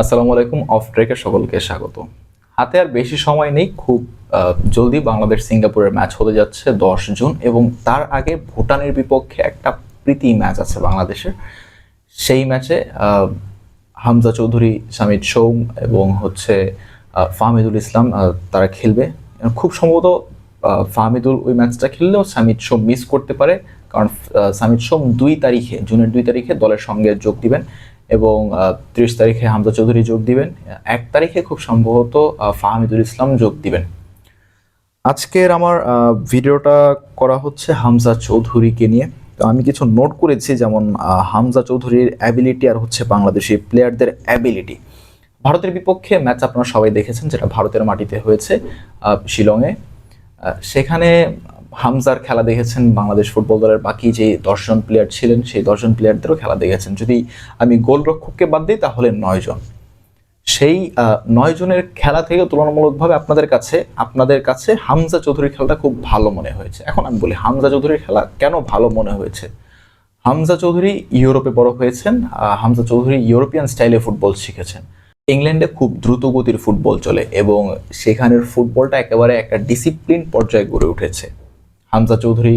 আসসালামু আলাইকুম, অফ ট্রেকে সকলকে স্বাগত। হাতে আর বেশি সময় নেই, খুব জলদি বাংলাদেশ সিঙ্গাপুরের ম্যাচ হতে যাচ্ছে দশ জুন এবং তার আগে ভুটানের বিপক্ষে একটা প্রীতি ম্যাচ আছে বাংলাদেশের। সেই ম্যাচে হামজা চৌধুরী, সামিদ সৌম এবং হচ্ছে ফাহমিদুল ইসলাম তারা খেলবে। খুব সম্ভবত ফাহমিদুল ওই ম্যাচটা খেললেও সামিদ সোম মিস করতে পারে, কারণ সামিদ সোম দুই তারিখে, জুনের দুই তারিখে দলের সঙ্গে যোগ দিবেন। এবং ত্রিশ তারিখে হামজা চৌধুরী যোগ দিবেন। এক তারিখে খুব সম্ভবত ফাহমিদুল ইসলাম যোগ দিবেন। আজকের আমার ভিডিওটা করা হচ্ছে হামজা চৌধুরীকে নিয়ে। তো আমি কিছু নোট করেছি, যেমন হামজা চৌধুরীর অ্যাবিলিটি আর হচ্ছে বাংলাদেশি প্লেয়ারদের অ্যাবিলিটি ভারতের বিপক্ষে ম্যাচ আপনারা সবাই দেখেছেন, যেটা ভারতের মাটিতে হয়েছে শিলংয়ে। সেখানে হামজার খেলা দেখেছেন, বাংলাদেশ ফুটবল দলের বাকি যে দশজন প্লেয়ার ছিলেন, সেই দশজন প্লেয়ারদেরও খেলা দেখেছেন। যদি আমি গোলরক্ষককে বাদ দিই, তাহলে নয় জন। সেই নয় জনের খেলা থেকে তুলনামূলকভাবে আপনাদের কাছে আপনাদের কাছে হামজা চৌধুরীর খেলাটা খুব ভালো মনে হয়েছে। এখন আমি বলি, হামজা চৌধুরীর খেলা কেন ভালো মনে হয়েছে? হামজা চৌধুরী ইউরোপে বড় হয়েছেন হামজা চৌধুরী ইউরোপিয়ান স্টাইলে ফুটবল শিখেছেন। ইংল্যান্ডে খুব দ্রুত গতির ফুটবল চলে এবং সেখানের ফুটবলটা একেবারে একটা ডিসিপ্লিন পর্যায়ে গড়ে উঠেছে। হামজা চৌধুরী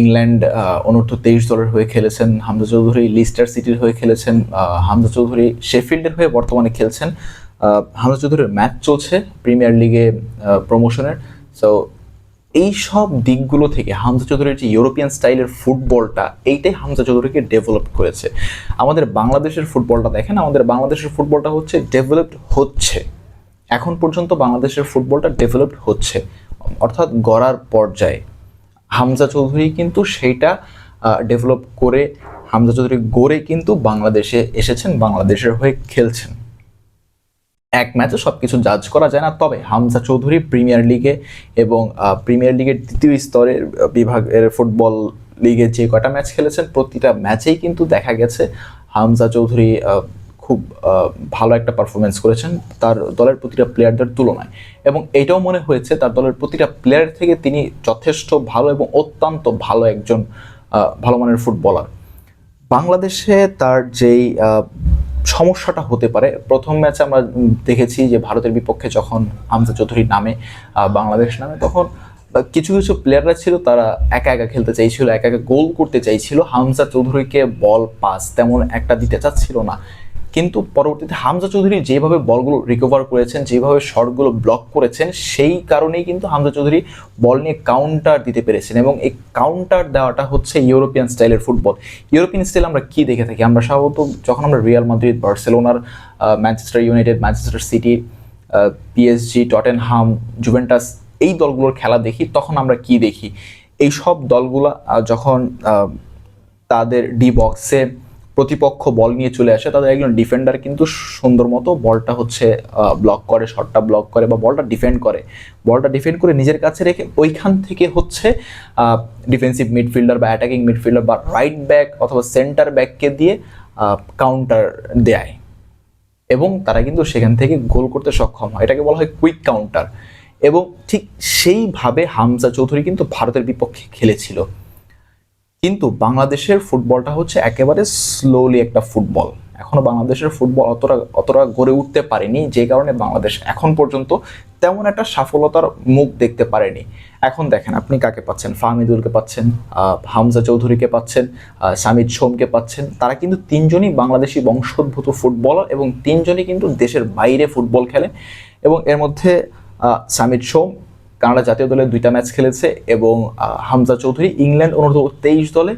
ইংল্যান্ড অনূর্ধ্ব তেইশ দলের হয়ে খেলেছেন, হামজা চৌধুরী লিস্টার সিটির হয়ে খেলেছেন হামজা চৌধুরী শেফিল্ডের হয়ে বর্তমানে খেলছেন। হামজা চৌধুরীর ম্যাচ চলছে প্রিমিয়ার লিগে প্রমোশনের। সো এই সব দিকগুলো থেকে হামজা চৌধুরীর যে ইউরোপিয়ান স্টাইলের ফুটবলটা, এইটাই হামজা চৌধুরীকে ডেভেলপ করেছে। আমাদের বাংলাদেশের ফুটবলটা দেখেন, আমাদের বাংলাদেশের ফুটবলটা হচ্ছে ডেভেলপড হচ্ছে। এখন পর্যন্ত বাংলাদেশের ফুটবলটা ডেভেলপড হচ্ছে। অর্থাৎ গড়ার পর্যায়ে। হামজা চৌধুরী কিন্তু সেইটা ডেভেলপ করে, হামজা চৌধুরী গড়ে কিন্তু বাংলাদেশে এসেছেন, বাংলাদেশের হয়ে খেলছেন। এক ম্যাচে সব কিছু জাজ করা যায় না, তবে হামজা চৌধুরী প্রিমিয়ার লিগে এবং প্রিমিয়ার লিগের দ্বিতীয় স্তরের বিভাগের ফুটবল লিগে যে কটা ম্যাচ খেলেছেন, প্রতিটা ম্যাচেই কিন্তু দেখা গেছে হামজা চৌধুরী খুব ভালো একটা পারফরমেন্স করেছেন তার দলের প্রতিটা প্লেয়ারদের তুলনায়। এবং এটাও মনে হয়েছে তার দলের প্রতিটা প্লেয়ার থেকে তিনি যথেষ্ট ভালো এবং অত্যন্ত ভালো একজন ভালো মানের ফুটবলার বাংলাদেশে তার যেই সমস্যাটা হতে পারে, প্রথম ম্যাচে আমরা দেখেছি যে ভারতের বিপক্ষে যখন হামজা চৌধুরীর নামে বাংলাদেশ নামে, তখন কিছু কিছু প্লেয়াররা ছিল তারা একা একা খেলতে চাইছিল, একা একা গোল করতে চাইছিল। হামজা চৌধুরীকে বল পাস তেমন একটা দিতে চাচ্ছিল না। কিন্তু পরবর্তীতে হামজা চৌধুরী যেভাবে বলগুলো রিকভার করেছেন, যেভাবে শটগুলো ব্লক করেছেন, সেই কারণেই কিন্তু হামজা চৌধুরী বল নিয়ে কাউন্টার দিতে পেরেছেন এবং এই কাউন্টার দেওয়াটা হচ্ছে ইউরোপিয়ান স্টাইলের ফুটবল ইউরোপিয়ান স্টাইল আমরা কী দেখে থাকি? আমরা সাধারণত যখন আমরা রিয়াল মাদ্রিদ বার্সেলোনার Manchester United Manchester City PSG Tottenham Juventus এই দলগুলোর খেলা দেখি, তখন আমরা কি দেখি? এই সব দলগুলো যখন তাদের ডি বক্সে প্রতিপক্ষ বল নিয়ে চলে আসে, তাদের একজন ডিফেন্ডার কিন্তু সুন্দর মতো বলটা হচ্ছে ব্লক করে শটটা ব্লক করে বা বলটা ডিফেন্ড করে। বলটা ডিফেন্ড করে নিজের কাছে রেখে ওইখান থেকে হচ্ছে ডিফেন্সিভ মিডফিল্ডার বা অ্যাটাকিং মিডফিল্ডার বা রাইট ব্যাক অথবা সেন্টার ব্যাককে দিয়ে কাউন্টার দেয়। এবং তারা কিন্তু সেখান থেকে গোল করতে সক্ষম হয়। এটাকে বলা হয় কুইক কাউন্টার এবং ঠিক সেইভাবে হামজা চৌধুরী কিন্তু ভারতের বিপক্ষে খেলেছিল। কিন্তু বাংলাদেশের ফুটবলটা হচ্ছে একেবারে স্লোলি একটা ফুটবল। এখনও বাংলাদেশের ফুটবল অতটা অতটা গড়ে উঠতে পারেনি, যে কারণে বাংলাদেশ এখন পর্যন্ত তেমন একটা সফলতার মুখ দেখতে পারেনি। এখন দেখেন, আপনি কাকে পাচ্ছেন? ফাহমিদুলকে পাচ্ছেন হামজা চৌধুরীকে পাচ্ছেন সামিদ সোমকে পাচ্ছেন। তারা কিন্তু তিনজনই বাংলাদেশি বংশোদ্ভূত ফুটবলার এবং তিনজনই কিন্তু দেশের বাইরে ফুটবল খেলে এবং এর মধ্যে সামিদ সোম কানাডা জাতীয় দলে দুইটা ম্যাচ খেলেছে এবং হামজা চৌধুরী ইংল্যান্ড অনূর্ধ্ব তেইশ দলে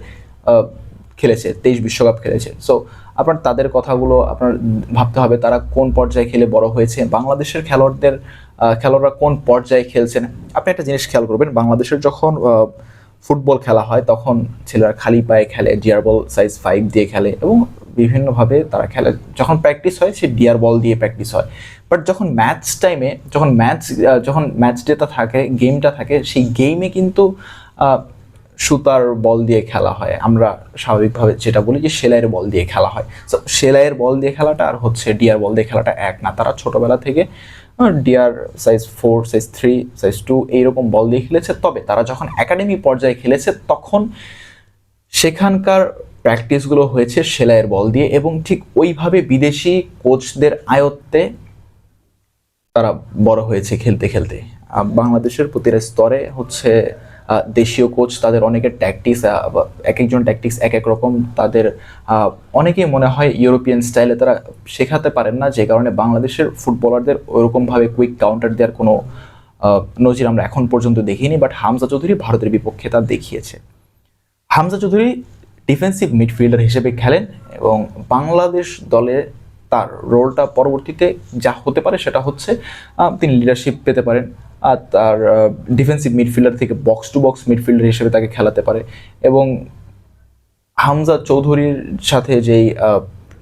খেলেছে, তেইশ বিশ্বকাপ খেলেছে। সো আপনার তাদের কথাগুলো আপনার ভাবতে হবে, তারা কোন পর্যায়ে খেলে বড় হয়েছে? বাংলাদেশের খেলোয়াড়দের খেলোয়াড়রা কোন পর্যায়ে খেলছেন? আপনি একটা জিনিস খেয়াল করবেন, বাংলাদেশের যখন ফুটবল খেলা হয়, তখন ছেলেরা খালি পায়ে খেলে, ডিয়ার বল সাইজ ফাইভ দিয়ে খেলে এবং বিভিন্নভাবে তারা খেলে। যখন প্র্যাকটিস হয় সে ডিয়ার বল দিয়ে প্র্যাকটিস হয়। বাট যখন ম্যাচ টাইমে যখন ম্যাচ যখন ম্যাচ ডেটা থাকে গেমটা থাকে, সেই গেমে কিন্তু সুতার বল দিয়ে খেলা হয়। আমরা স্বাভাবিকভাবে যেটা বলি যে, সেলাইয়ের বল দিয়ে খেলা হয়। সো সেলাইয়ের বল দিয়ে খেলাটা আর হচ্ছে ডিয়ার বল দিয়ে খেলাটা এক না। তারা ছোটোবেলা থেকে deer size four size three size two এইরকম বল দিয়ে খেলেছে। তবে তারা যখন একাডেমি পর্যায়ে খেলেছে, তখন সেখানকার প্র্যাকটিসগুলো হয়েছে সেলাইয়ের বল দিয়ে এবং ঠিক ওইভাবে বিদেশি কোচদের আয়ত্তে তারা বড় হয়েছে খেলতে খেলতে। বাংলাদেশের প্রতিটা স্তরে হচ্ছে দেশীয় কোচ তাদের অনেকের ট্যাকটিক্স এক একজন ট্যাকটিক্স এক এক রকম তাদের অনেকেই মনে হয় ইউরোপিয়ান স্টাইলে তারা শেখাতে পারেন না, যে কারণে বাংলাদেশের ফুটবলারদের ওইরকমভাবে কুইক কাউন্টার দেওয়ার কোনো নজির আমরা এখন পর্যন্ত দেখিনি বাট হামজা চৌধুরী ভারতের বিপক্ষে তা দেখিয়েছে। হামজা চৌধুরী ডিফেন্সিভ মিডফিল্ডার হিসেবে খেলেন এবং বাংলাদেশ দলে তার রোলটা পরবর্তীতে যা হতে পারে সেটা হচ্ছে তিনি লিডারশিপ পেতে পারেন আর তার ডিফেন্সিভ মিডফিল্ডার থেকে বক্স টু বক্স মিডফিল্ডার হিসেবে তাকে খেলাতে পারে এবং হামজা চৌধুরীর সাথে যেই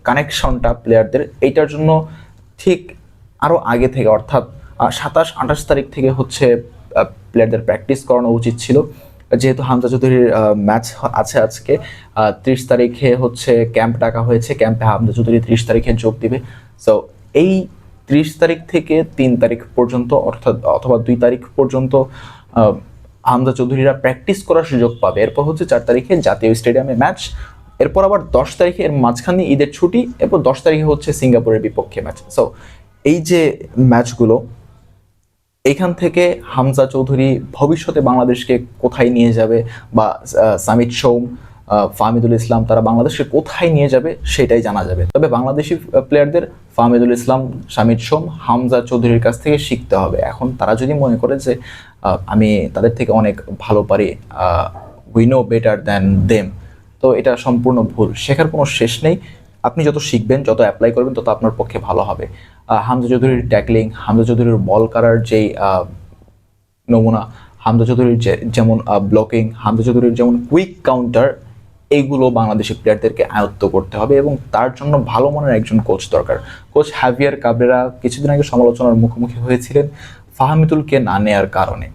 কানেকশনটা প্লেয়ারদের এইটার জন্য ঠিক আরও আগে থেকে অর্থাৎ সাতাশ আঠাশ তারিখ থেকে হচ্ছে প্লেয়ারদের প্র্যাকটিস করানো উচিত ছিল। যেহেতু হামজা চৌধুরীর ম্যাচ আছে আজকে ত্রিশ তারিখে হচ্ছে ক্যাম্প ডাকা হয়েছে ক্যাম্পে হামজা চৌধুরী ত্রিশ তারিখে যোগ দিবে। সো এই ত্রিশ তারিখ থেকে তিন তারিখ পর্যন্ত, অর্থাৎ, অথবা দুই তারিখ পর্যন্ত হামজা চৌধুরীরা প্র্যাকটিস করার সুযোগ পাবে। এরপর হচ্ছে চার তারিখে জাতীয় স্টেডিয়ামে ম্যাচ এরপর আবার দশ তারিখে এর মাঝখানে ঈদের ছুটি, এরপর দশ তারিখে হচ্ছে সিঙ্গাপুরের বিপক্ষে ম্যাচ সো এই যে ম্যাচগুলো এইখান থেকে হামজা চৌধুরী ভবিষ্যতে বাংলাদেশকে কোথায় নিয়ে যাবে বা সামিদ সৌম ফাহমিদুল ইসলাম তারা বাংলাদেশকে কোথায় নিয়ে যাবে সেটাই জানা যাবে। তবে বাংলাদেশি প্লেয়ারদের ফাহমিদুল ইসলাম সামিদ সোম, হামজা চৌধুরীর কাছ থেকে শিখতে হবে। এখন তারা যদি মনে করে যে আমি তাদের থেকে অনেক ভালো পারি we know better than them তো এটা সম্পূর্ণ ভুল। শেখার কোনো শেষ নেই। আপনি যত শিখবেন, যত অ্যাপ্লাই করবেন, তত আপনার পক্ষে ভালো হবে। হামজা চৌধুরীর ট্যাকলিং হামজা চৌধুরীর বল কারার যেই নমুনা, হামজা চৌধুরীর যেমন ব্লকিং হামজা চৌধুরীর যেমন কুইক কাউন্টার এইগুলো বাংলাদেশি প্লেয়ারদেরকে আয়ত্ত করতে হবে এবং তার জন্য ভালো মানের একজন কোচ দরকার। কোচ হ্যাভিয়ার কাবরেরা কিছুদিন আগে সমালোচনার মুখোমুখি হয়েছিলেন ফাহামিদুলকে না নেয়ার কারণে।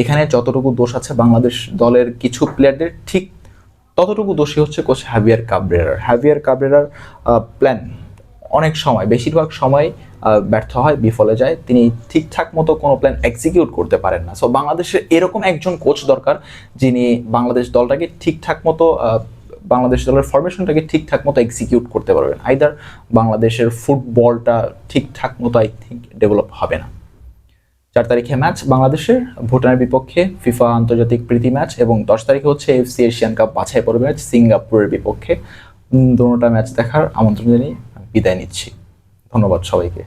এখানে যতটুকু দোষ আছে বাংলাদেশ দলের কিছু প্লেয়ারদের ঠিক ততটুকু দোষী হচ্ছে কোচ হ্যাভিয়ার কাবরেরার। হ্যাভিয়ার কাবরেরার প্ল্যান অনেক সময়, বেশিরভাগ সময় ব্যর্থ হয়, বিফলে যায়। তিনি ঠিকঠাক মতো কোনো প্ল্যান এক্সিকিউট করতে পারেন না। সো বাংলাদেশের এরকম একজন কোচ দরকার যিনি বাংলাদেশ দলটাকে ঠিকঠাক মতো বাংলাদেশ দলের ফরমেশনটাকে ঠিকঠাক মতো এক্সিকিউট করতে পারবেন। আইদার বাংলাদেশের ফুটবলটা ঠিকঠাক মতো আই থিঙ্ক ডেভেলপ হবে না। চার তারিখে ম্যাচ বাংলাদেশের ভুটানের বিপক্ষে ফিফা আন্তর্জাতিক প্রীতি ম্যাচ এবং দশ তারিখে হচ্ছে এফসি এশিয়ান কাপ বাছাই পর্ব ম্যাচ সিঙ্গাপুরের বিপক্ষে। দুটা ম্যাচ দেখার আমন্ত্রণ জানিয়ে বিদায় নিচ্ছি। ধন্যবাদ সবাইকে।